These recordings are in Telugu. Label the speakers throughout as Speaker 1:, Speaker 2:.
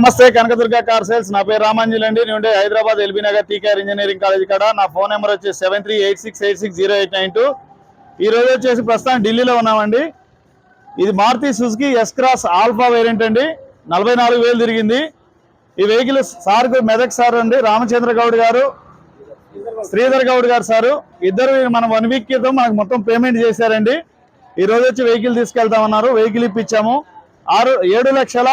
Speaker 1: నమస్తే కనకదుర్గ కార్ సేల్స్. నా పేరు రామాంజలి అండి. నేను Hyderabad LB Nagar TKR engineering college కాడ. నా ఫోన్ నెంబర్ వచ్చి seven three eight six eight six zero eight nine two. ఈ రోజు వచ్చేసి ప్రస్తుతం ఢిల్లీలో ఉన్నామండి. ఇది Maruti Suzuki S cross alpha variant అండి. నలభై నాలుగు వేలు తిరిగింది. ఈ వెహికల్ సార్కు మెదక్ సార్ అండి. రామచంద్ర గౌడ్ గారు శ్రీధర్ గౌడ్ గారు సారు. ఇద్దరు మనం వన్ వీక్ క్రితం మనకు మొత్తం పేమెంట్ చేశారండి. ఈ రోజు వచ్చి వెహికల్ తీసుకెళ్తామన్నారు. వెహికల్ ఇప్పించాము. ఆరు ఏడు లక్షల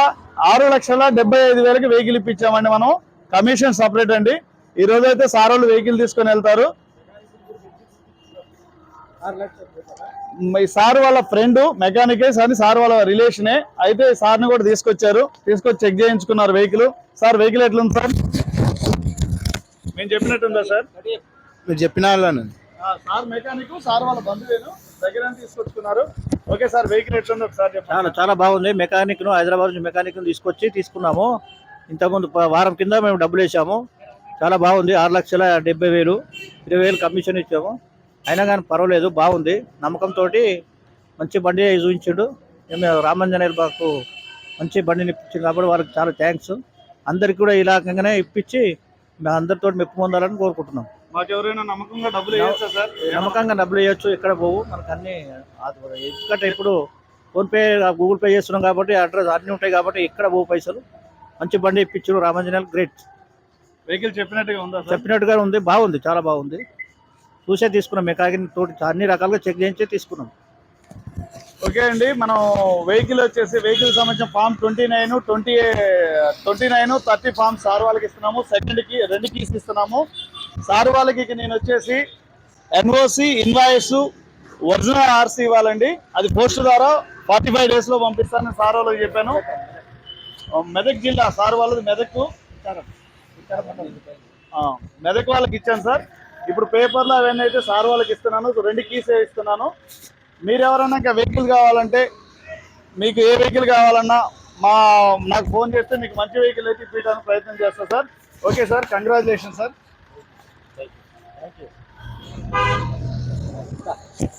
Speaker 1: ఆరు లక్షల డెబ్బై ఐదు వేలకి వెహికల్ ఇప్పించామండి మనం. కమిషన్ సపరేట్ అండి. ఈ రోజు అయితే సార్ వాళ్ళు వెహికల్ తీసుకొని వెళ్తారు. ఈ సార్ వాళ్ళ ఫ్రెండ్ మెకానికే సార్ సార్ వాళ్ళ రిలేషనే. అయితే సార్ని కూడా తీసుకొచ్చారు. తీసుకొచ్చి చెక్ చేయించుకున్నారు వెహికల్. సార్ వెహికల్ ఎట్లుంది సార్? మేము చెప్పినట్టుందా సార్?
Speaker 2: మీరు చెప్పిన
Speaker 1: సార్ మెకానిక్ సార్ వాళ్ళ బంధువేను దగ్గర తీసుకొచ్చుకున్నారు. ఓకే సార్ వెహికల్ ఎట్లుంది ఒకసారి చెప్పండి.
Speaker 3: చాలా చాలా బాగుంది. మెకానిక్ను హైదరాబాద్ నుంచి మెకానిక్ను తీసుకొచ్చి తీసుకున్నాము. ఇంతకుముందు వారం కింద మేము డబ్బులు వేసాము. చాలా బాగుంది. ఆరు లక్షల డెబ్బై వేలు ఇరవై వేలు కమిషన్ ఇచ్చాము. అయినా కానీ పర్వాలేదు బాగుంది. నమ్మకంతో మంచి బండి చూపించాడు. మేము రామంజనేయులు బాకు మంచి బండిని ఇప్పించింది కాబట్టి వాళ్ళకి చాలా థ్యాంక్స్ అందరికి కూడా ఇలా రకంగానే ఇప్పించి మేము అందరితో మెప్పు పొందాలని కోరుకుంటున్నాం.
Speaker 1: మాకు ఎవరైనా నమ్మకంగా డబ్బులు వేయచ్చా సార్?
Speaker 3: నమ్మకంగా డబ్బులు వేయొచ్చు ఎక్కడ పోవు. మనకు అన్ని ఎందుకంటే ఇప్పుడు ఫోన్పే గూగుల్ పే చేస్తున్నాం కాబట్టి అడ్రస్ అన్ని ఉంటాయి కాబట్టి ఎక్కడ పోవు పైసలు. మంచి బండి ఇప్పించారు రామంజనాలు గ్రేట్
Speaker 1: వెహికల్ చెప్పినట్టుగా ఉందా సార్?
Speaker 3: చెప్పినట్టుగా ఉంది బాగుంది చాలా బాగుంది. చూసే తీసుకున్నాం మెకానిక్ తోటి అన్ని రకాలుగా చెక్ చేయించే తీసుకున్నాం.
Speaker 1: ఓకే అండి మనం వెహికల్ వచ్చేసి వెహికల్ సంబంధించిన form twenty nine twenty twenty nine thirty form sir వాళ్ళకి ఇస్తున్నాము. సెకండ్కి రెండు కీస్ ఇస్తున్నాము. సార్ వాళ్ళకి ఇక నేను వచ్చేసి ఎన్ఓసి ఇన్వాయిస్ ఒరిజినల్ ఆర్సీ ఇవ్వాలండి. అది పోస్ట్ ద్వారా ఫార్టీ ఫైవ్ డేస్లో పంపిస్తానని సార్ వాళ్ళకి చెప్పాను. మెదక్ జిల్లా సార్ వాళ్ళది మెదక్ మెదక్ వాళ్ళకి ఇచ్చాను సార్. ఇప్పుడు పేపర్లు అవన్నీ అయితే సార్ వాళ్ళకి ఇస్తున్నాను. రెండు కీస్ ఇస్తున్నాను. మీరు ఎవరైనా ఇంకా వెహికల్ కావాలంటే మీకు ఏ వెహికల్ కావాలన్నా మా నాకు ఫోన్ చేస్తే మీకు మంచి వెహికల్ అయితే ఇప్పించడానికి ప్రయత్నం చేస్తాను sir. Okay sir congratulation sir. あり。